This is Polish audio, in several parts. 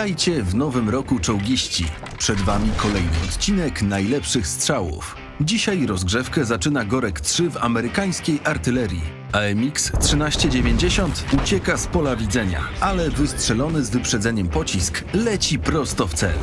Witajcie w nowym roku czołgiści. Przed Wami kolejny odcinek najlepszych strzałów. Dzisiaj rozgrzewkę zaczyna Gorek 3 w amerykańskiej artylerii. AMX 1390 ucieka z pola widzenia, ale wystrzelony z wyprzedzeniem pocisk leci prosto w cel.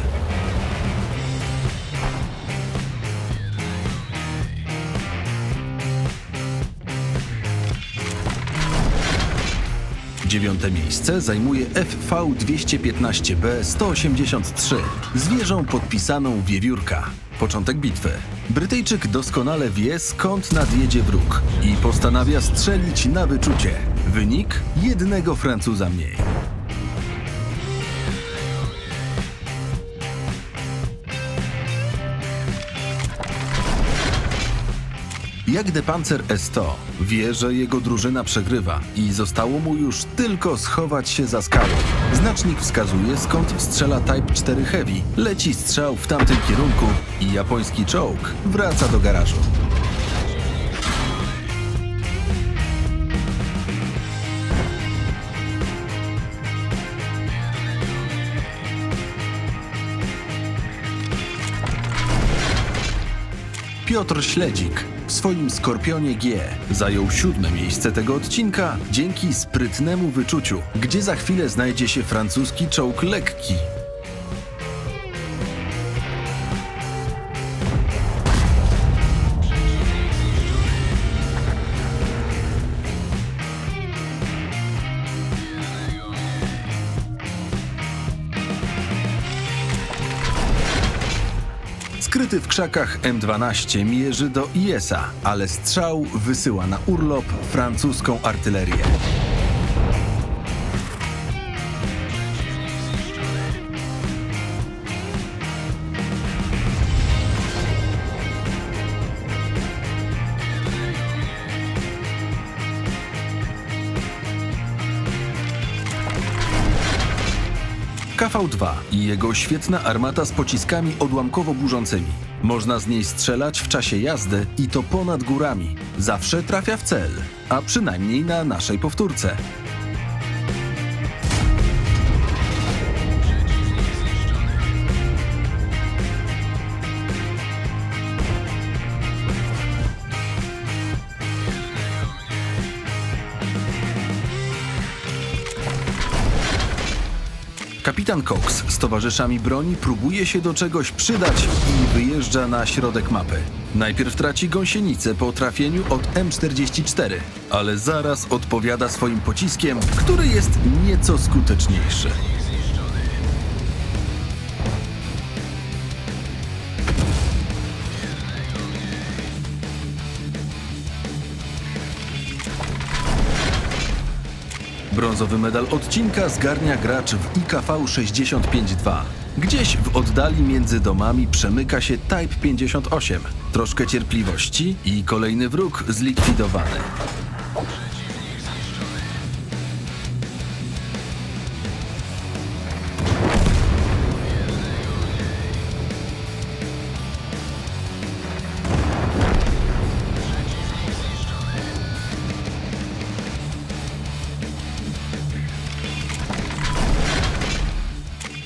Dziewiąte miejsce zajmuje FV-215B 183 z wieżą podpisaną Wiewiórka. Początek bitwy. Brytyjczyk doskonale wie skąd nadjedzie wróg i postanawia strzelić na wyczucie. Wynik jednego Francuza mniej. Jak de Panzer S-100 wie, że jego drużyna przegrywa i zostało mu już tylko schować się za skałą. Znacznik wskazuje skąd strzela Type 4 Heavy. Leci strzał w tamtym kierunku i japoński czołg wraca do garażu. Piotr Śledzik w swoim Skorpionie G zajął siódme miejsce tego odcinka dzięki sprytnemu wyczuciu, gdzie za chwilę znajdzie się francuski czołg lekki. Skryty w krzakach M12 mierzy do IS-a, ale strzał wysyła na urlop francuską artylerię. KV-2 i jego świetna armata z pociskami odłamkowo-burzącymi. Można z niej strzelać w czasie jazdy i to ponad górami. Zawsze trafia w cel, a przynajmniej na naszej powtórce. Kapitan Cox z towarzyszami broni próbuje się do czegoś przydać i wyjeżdża na środek mapy. Najpierw traci gąsienicę po trafieniu od M44, ale zaraz odpowiada swoim pociskiem, który jest nieco skuteczniejszy. Brązowy medal odcinka zgarnia gracz w IKV 65-2. Gdzieś w oddali między domami przemyka się Type 58. Troszkę cierpliwości i kolejny wróg zlikwidowany.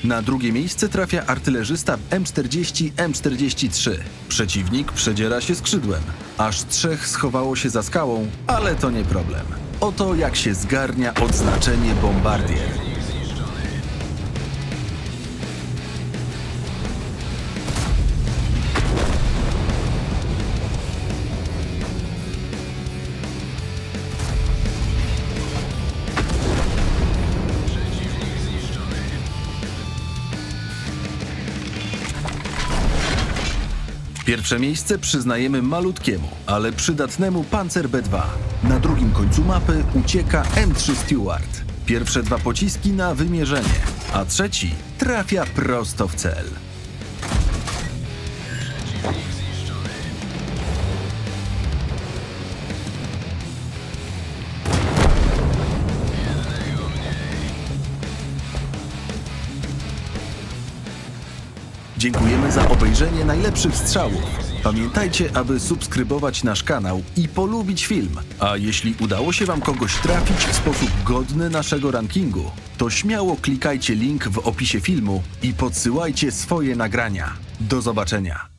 Na drugie miejsce trafia artylerzysta M40 M43. Przeciwnik przedziera się skrzydłem. Aż trzech schowało się za skałą, ale to nie problem. Oto jak się zgarnia odznaczenie bombardier. Pierwsze miejsce przyznajemy malutkiemu, ale przydatnemu Panzer B2. Na drugim końcu mapy ucieka M3 Stewart. Pierwsze dwa pociski na wymierzenie, a trzeci trafia prosto w cel. Dziękujemy za obejrzenie najlepszych strzałów. Pamiętajcie, aby subskrybować nasz kanał i polubić film. A jeśli udało się Wam kogoś trafić w sposób godny naszego rankingu, to śmiało klikajcie link w opisie filmu i podsyłajcie swoje nagrania. Do zobaczenia.